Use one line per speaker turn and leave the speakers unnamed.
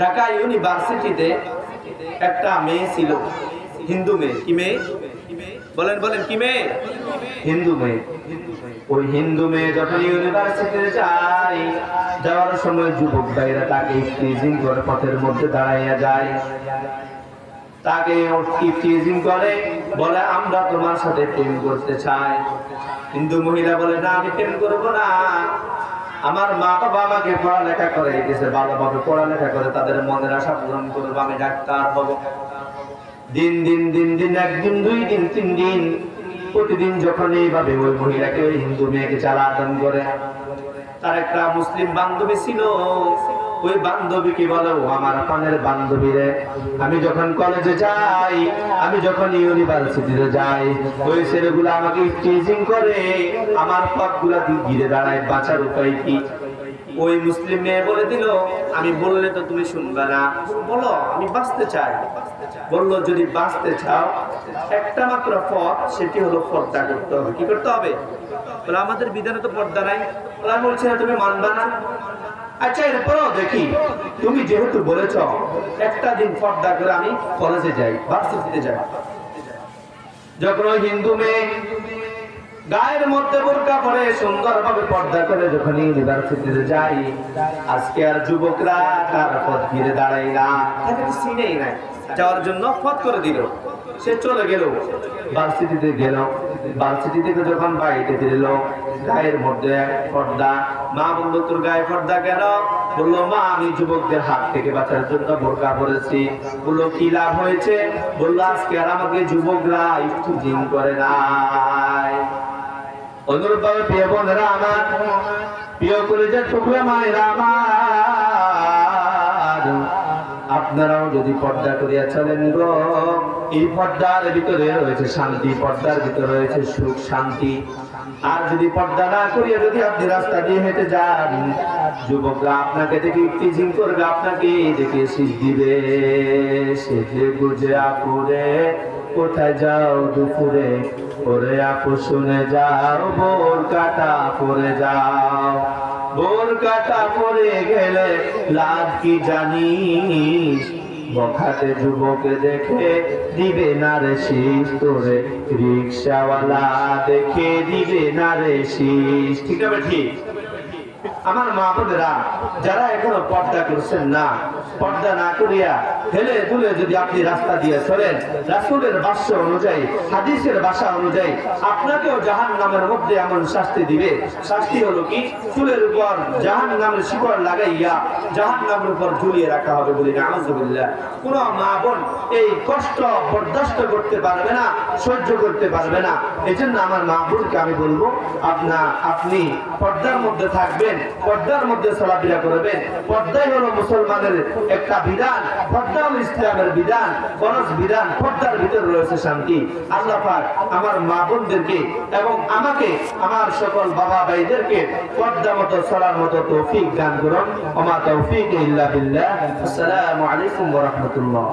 ঢাকা ইউনিভার্সিটিতে একটা মেয়ে ছিল, হিন্দু মেয়ে। কি মেয়ে? বলেন বলেন, কি মেয়ে? হিন্দু মেয়ে। ওই হিন্দু মেয়ে যখন ইউনিভার্সিটিতে যায়, যাওয়ার সময় যুবক ভাইরা তাকে ইফটিজিং করে পথের মধ্যে দাঁড়াইয়া যায়। তাকে ইফটিজিং করে, বলে, আমরা তোমার সাথে প্রেম করতে চাই। হিন্দু মহিলা বলে, না, আমি প্রেম করব না। আমার মা বাবা আমাকে পড়ালেখা করে দিয়েছে ভালোভাবে পড়ালেখা করে, তাদের মনের আশা পূরণ করব আমি ডাক্তার হব। দিন দিন দিন দিন একদিন দুই দিন, তিন দিন, প্রতিদিন যখন এইভাবে ওই মহিলাকে, ওই হিন্দু মেয়েকে চালাতন করে, তার একটা মুসলিম বান্ধবী ছিল ওই বান্ধবী কি বলো? ও আমার পানের বান্ধবী রে। আমি যখন কলেজে যাই, আমি যখন ইউনিভার্সিটিতে যাই, ওই ছেলেগুলো আমাকে টিচিং করে, আমার পথ পথগুলা ঘিরে দাঁড়ায়। বাঁচার উপায় কি? ওই মুসলিম মেয়ে বলে দিল, আমি বললে তো তুমি শুনবে না। বলো, আমি বাঁচতে চাই। বলল, যদি বাঁচতে চাও, একটা মাত্র পথ, সেটি হলো পর্দা করতে হবে। কি করতে হবে? বলে, আমাদের বিধানে তো পর্দা নাই। আমি বলছি না, তুমি মানবা না? আচ্ছা এরপরও দেখি, তুমি যেহেতু বলেছ, একটা দিন পর্দা করে আমি কলেজে যাই ভার্সিটিতে যাই। যখন ওই হিন্দু মেয়ে গায়ের মধ্যে বোরকা পরে সুন্দর ভাবে পর্দা করে যখন ইউনিভার্সিটিতে যাই, আজকে আর যুবকরা তার পথ ঘিরে দাঁড়াই না। তাকে চিনেই নাই। যাওয়ার জন্য পথ করে দিল। সে চলে গেল। ভার্সিটিতে গেল। ভার্সিটি থেকে যখন বাড়িতে ফিরল, গায়ের মধ্যে পর্দা। মা বলল, তোর গায়ে পর্দা কেন? বলল, মা, আমি যুবকদের হাত থেকে বাঁচার জন্য বোরকা পরেছি। বলল, কি লাভ হয়েছে? বলল, আজকে আর আমাকে যুবকরা একটু জিম করে নাই। অনুরূপভাবে প্রিয় বোনেরা আমার, প্রিয় যে টুকরা মায়েরা আমার আপনারাও যদি পর্দা করিয়া চলেন গো, এই পর্দার ভিতরে রয়েছে শান্তি, পর্দার ভিতরে রয়েছে সুখ, শান্তি। আর যদি পর্দা না করিয়া যদি আপনি রাস্তা দিয়ে হেঁটে যান, যুবকরা আপনাকে দেখে টিচিং করবে, আপনাকে দেখে শিখ দিবে। সেজে বুঝে আপুরে, কোথায় যাও দুপুরে? ওরে আপু শুনে যাও বোর কাটা পরে যাও। লাভ কি জানিস? বখাতে যুবকে দেখে দিবে না রে শীষ, তোরে রিক্সাওয়ালা দেখে দিবে না রে শীষ। ঠিক আছে ঠিক আমার মা বোনেরা, যারা এখনও পর্দা করছেন না, পর্দা না করিয়া হেলে দুলে যদি আপনি রাস্তা দিয়ে চলেন রাসুলের বাস্য অনুযায়ী, হাদিসের ভাষা অনুযায়ী, আপনাকেও জাহান নামের মধ্যে এমন শাস্তি দিবে। শাস্তি হলো কি? চুলের উপর জাহান নামের শিকড় লাগাইয়া জাহান নামের উপর ঝুলিয়ে রাখা হবে বলি না, আলহামদুলিল্লাহ। কোন মা বোন এই কষ্ট বরদাস্ত করতে পারবে না, সহ্য করতে পারবে না। এই জন্য আমার মা বোনকে আমি বলব, আপনা আপনি পর্দার মধ্যে থাকবেন পর্দার মধ্যে চলাফেরা করবেন। পর্দাই হলো মুসলমানের একটা বিধান। পর্দা হলো ইসলামের বিধান, ফরজ বিধান। পর্দার ভিতরে রয়েছে শান্তি। আল্লাহ আমার মা বোনদেরকে এবং আমাকে, আমার সকল বাবা ভাইদেরকে পর্দা মতো, চলার মতো তৌফিক দান করুন। আমার তৌফিক ইল্লা বিল্লাহ। আসসালামু আলাইকুম ওয়া রাহমাতুল্লাহ।